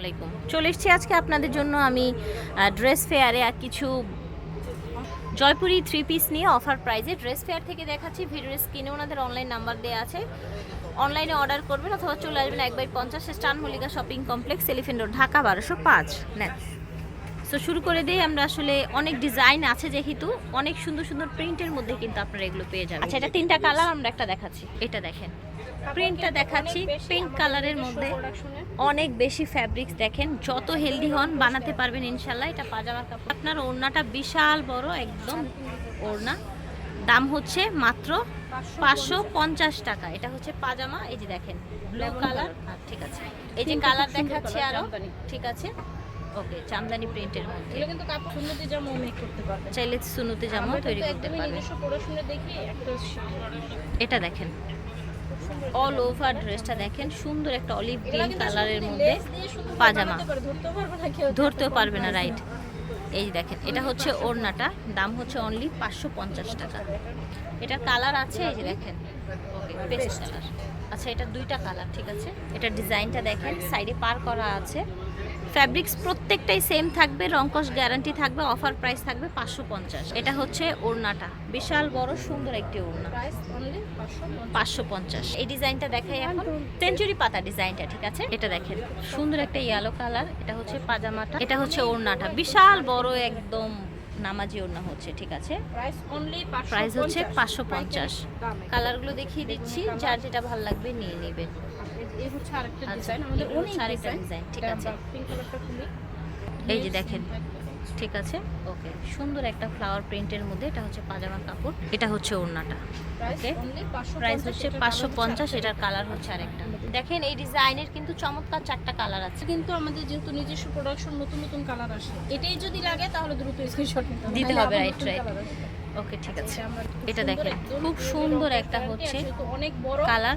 আলাইকুম। চলে এসছি আজকে আপনাদের জন্য আমি ড্রেস ফেয়ারে আর কিছু জয়পুরি থ্রি পিস নিয়ে অফার প্রাইজে ড্রেস ফেয়ার থেকে দেখাচ্ছি। ভিডিও স্ক্রিনে ওনাদের অনলাইন নাম্বার দেওয়া আছে। অনলাইনে অর্ডার করবেন অথবা চলে আসবেন এক বাই পঞ্চাশ স্টান Mallika shopping complex elephant road Dhaka বারোশো পাঁচ। নেন সো শুরু করে দিই আমরা আসলে অনেক ডিজাইন আছে যেহেতু অনেক সুন্দর সুন্দর প্রিন্টের মধ্যে কিন্তু আপনারা এগুলো পেয়ে যাবেন। আচ্ছা এটা তিনটা কালার আমরা একটা দেখাচ্ছি। এটা দেখেন। প্রিন্টটা দেখাচ্ছি পিঙ্ক কালারের মধ্যে অনেক বেশি ফ্যাব্রিক্স দেখেন যত হেলদি হন বানাতে পারবেন ইনশাল্লাহ এটা পাজামা কাপড়। আপনার ওড়নাটা বিশাল বড় একদম ওড়না। দাম হচ্ছে মাত্র পাঁচশো পঞ্চাশ টাকা। এটা হচ্ছে পাজামা এই যে দেখেন ব্লু কালার ঠিক আছে। এই যে কালার দেখাচ্ছি আরও। ঠিক আছে। ওকে চামদানি প্রিন্টের মধ্যে। এগুলো কিন্তু কাপড় সুন্দরী জামা মেক করতে পারবেন চাইলে সুনুতে জামা তৈরি করতে পারবেন নিজস্ব পড়াশোনা দেখি একটা এটা দেখেন। অল ওভার ড্রেসটা দেখেন সুন্দর একটা অলিভ গ্রিন কালারের মধ্যে পাজামা। ধরতেও পারবে না কেউ ধরতেও পারবে না রাইট এই দেখেন এটা হচ্ছে ওড়নাটা দাম হচ্ছে অনলি পাঁচশো পঞ্চাশ টাকা। এটার কালার আছে এই যে দেখেন। ওকে পেস্ট কালার আচ্ছা এটা দুইটা কালার ঠিক আছে? এটা ডিজাইনটা দেখেন সাইডে পার করা আছে। ফ্যাব্রিক্স প্রত্যেকটাই সেম থাকবে রংকশ গ্যারান্টি থাকবে অফার প্রাইস থাকবে পাঁচশো পঞ্চাশ। এটা হচ্ছে ওড়নাটা। বিশাল বড়, সুন্দর একটি ওড়না। প্রাইস অনলি 550 পাঁচশো পঞ্চাশ। এই ডিজাইনটা দেখাই এখন। সেঞ্চুরি পাতা ডিজাইনটা, ঠিক আছে? এটা দেখেন। সুন্দর একটা ইয়েলো কালার এটা হচ্ছে পাজামাটা। এটা হচ্ছে ওড়নাটা। বিশাল বড়, একদম নামাজি ওড়না হচ্ছে, ঠিক আছে? প্রাইস অনলি 550 প্রাইস হচ্ছে পাঁচশো পঞ্চাশ। কালারগুলো দেখিয়ে দিচ্ছি। যার যেটা ভালো লাগবে নিয়ে নেবেন। এই হচ্ছে আরেকটা আচ্ছা, ডিজাইন আমাদের অনেক আরেকটা ডিজাইন ঠিক আছে। পিঙ্ক কালারটা খুলি এই যে দেখেন ঠিক আছে? ওকে সুন্দর একটা ফ্লাওয়ার প্রিন্টের মধ্যে এটা হচ্ছে পাজামা কাপড় এটা হচ্ছে ওড়নাটা 550 প্রাইস হচ্ছে পাঁচশো পঞ্চাশ এটার কালার হচ্ছে আরেকটা। দেখেন। এই ডিজাইনের কিন্তু চমৎকার চারটা কালার আছে। কিন্তু আমাদের যেহেতু নিজস্ব প্রোডাকশন নতুন নতুন কালার আসে। এটাই যদি লাগে তাহলে দ্রুত স্ক্রিনশট দিতে হবে, colour আসবে। ওকে ঠিক আছে। এটা দেখেন খুব সুন্দর একটা হচ্ছে অনেক বড় কালার।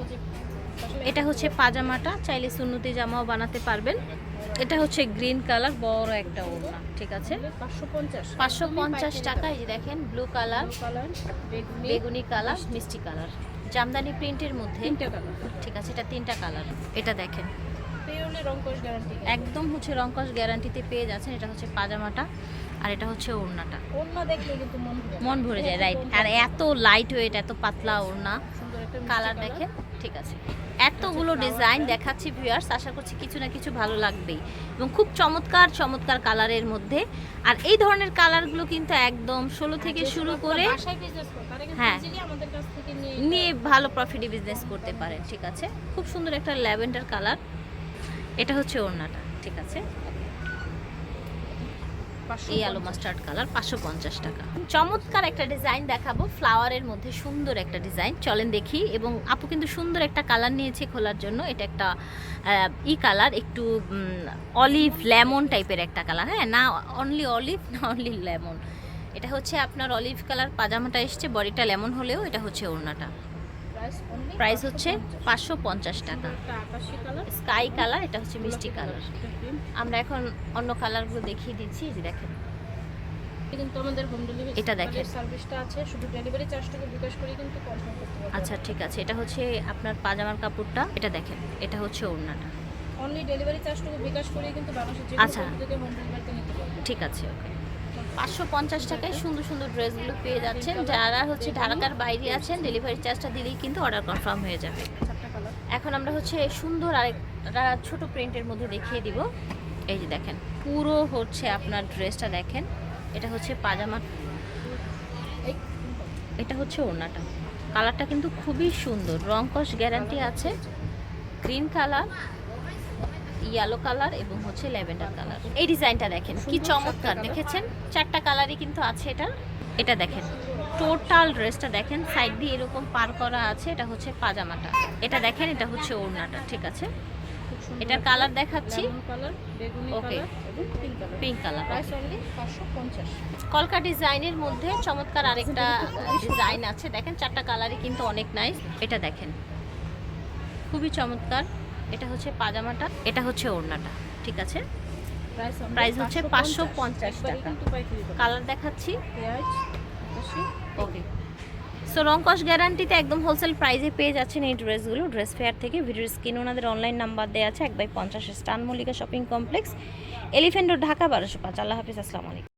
এটা হচ্ছে পাজামাটা চাইলে সুন্নতি জামাও বানাতে পারবেন। এটা হচ্ছে গ্রিন কালার বড় একটা ওড়না ঠিক আছে? পাঁচশো পঞ্চাশ টাকা এই যে দেখেন ব্লু কালার বেগুনি কালার মিষ্টি কালার। জামদানি প্রিন্টের মধ্যে কালার। ঠিক আছে এটা তিনটা কালার। এটা দেখেন। একদম হচ্ছে রংকশ গ্যারান্টিতে পেয়ে যাচ্ছেন এটা হচ্ছে পাজামাটা আর এটা হচ্ছে ওড়নাটা। অন্য দেখলে কিন্তু মন ভরে যায়। রাইট। আর এত লাইট ওয়েট এত পাতলা ওড়না কালার। দেখেন। ঠিক আছে। এতগুলো ডিজাইন দেখাচ্ছি ভিউয়ার্স আশা করছি কিছু না কিছু ভালো লাগবেই। এবং খুব চমৎকার চমৎকার কালারের মধ্যে। আর এই ধরনের কালারগুলো কিন্তু একদম ষোলো থেকে শুরু করে হ্যাঁ। নিয়ে ভালো প্রফিটে বিজনেস করতে পারেন ঠিক আছে? খুব সুন্দর একটা ল্যাভেন্ডার কালার এটা হচ্ছে ওড়নাটা ঠিক আছে? এই আলো মাস্টার্ড কালার পাঁচশো পঞ্চাশ টাকা। চমৎকার একটা ডিজাইন দেখাবো ফ্লাওয়ারের মধ্যে সুন্দর একটা ডিজাইন চলেন দেখি এবং আপু কিন্তু সুন্দর একটা কালার নিয়েছে খোলার জন্য। এটা একটা ই কালার একটু অলিভ লেমন টাইপের একটা কালার হ্যাঁ? না অনলি অলিভ না অনলি লেমন এটা হচ্ছে আপনার অলিভ কালার পাজামাটা এসছে বডিটা লেমন হলেও এটা হচ্ছে ওড়নাটা। প্রাইস হচ্ছে পাঁচশো পঞ্চাশ টাকা। কালার স্কাই কালার এটা হচ্ছে মিষ্টি কালার আমরা এখন অন্য কালারগুলো দেখিয়ে দিচ্ছি এই যে দেখেন। কিন্তু আমাদের হোম ডেলিভারি এটা দেখেন। সার্ভিসটা আছে শুধু ডেলিভারি চার্জটাকে বিকাশ করে কিন্তু কনফার্ম করতে পারবেন আচ্ছা ঠিক আছে। এটা হচ্ছে আপনার পাজামার কাপড়টা। এটা দেখেন এটা হচ্ছে ওড়নাটা। অনলি ডেলিভারি চার্জটাকে বিকাশ করে কিন্তু বাংলাদেশের যে আচ্ছা। হোম ডেলিভারিতে নিতে পারবেন ঠিক আছে ওকে পাঁচশো পঞ্চাশ টাকায় সুন্দর সুন্দর ড্রেসগুলো পেয়ে যাচ্ছেন। যারা হচ্ছে ঢাকার বাইরে আছেন ডেলিভারি চার্জটা দিলেই কিন্তু অর্ডার কনফার্ম হয়ে যাবে। এখন আমরা হচ্ছে সুন্দর আরেকটা ছোট প্রিন্টের মধ্যে দেখিয়ে দিব। এই যে দেখেন, পুরো হচ্ছে আপনার ড্রেসটা দেখেন। এটা হচ্ছে পাজামা, এটা হচ্ছে ওড়নাটা। কালারটা কিন্তু খুবই সুন্দর, রংকশ গ্যারান্টি আছে। গ্রিন কালার ইয়েলো কালার এবং হচ্ছে ল্যাভেন্ডার কালার এই ডিজাইনটা দেখেন কি চমৎকার দেখেছেন? চারটা কালারই কিন্তু আছে এটা। এটা দেখেন টোটাল ড্রেসটা দেখেন সাইড দিয়ে এরকম পার করা আছে এটা হচ্ছে পাজামাটা। এটা দেখেন এটা হচ্ছে ওড়নাটা ঠিক আছে? এটার কালার দেখাচ্ছি। এবং pink colour pink colour price only 550 কলকা ডিজাইনের মধ্যে চমৎকার আরেকটা ডিজাইন আছে। দেখেন চারটা কালারই কিন্তু অনেক নাইস এটা দেখেন খুবই চমৎকার। এটা হচ্ছে পাজামাটা এটা হচ্ছে ওড়নাটা ঠিক আছে? প্রাইস হচ্ছে পাঁচশো পঞ্চাশ। টাকা। কালার দেখাচ্ছি। ওকে সো রংকশ গ্যারান্টিতে একদম হোলসেল প্রাইসে পেয়ে যাচ্ছেন এই ড্রেসগুলো ড্রেস ফেয়ার থেকে ভিডিওর স্ক্রিনে ওনাদের অনলাইন নাম্বার দেওয়া আছে এক বাই পঞ্চাশ স্টান Mallika shopping complex elephant Dhaka বারোশো পাঁচ। আল্লাহ হাফিজ আসসালামু আলাইকুম।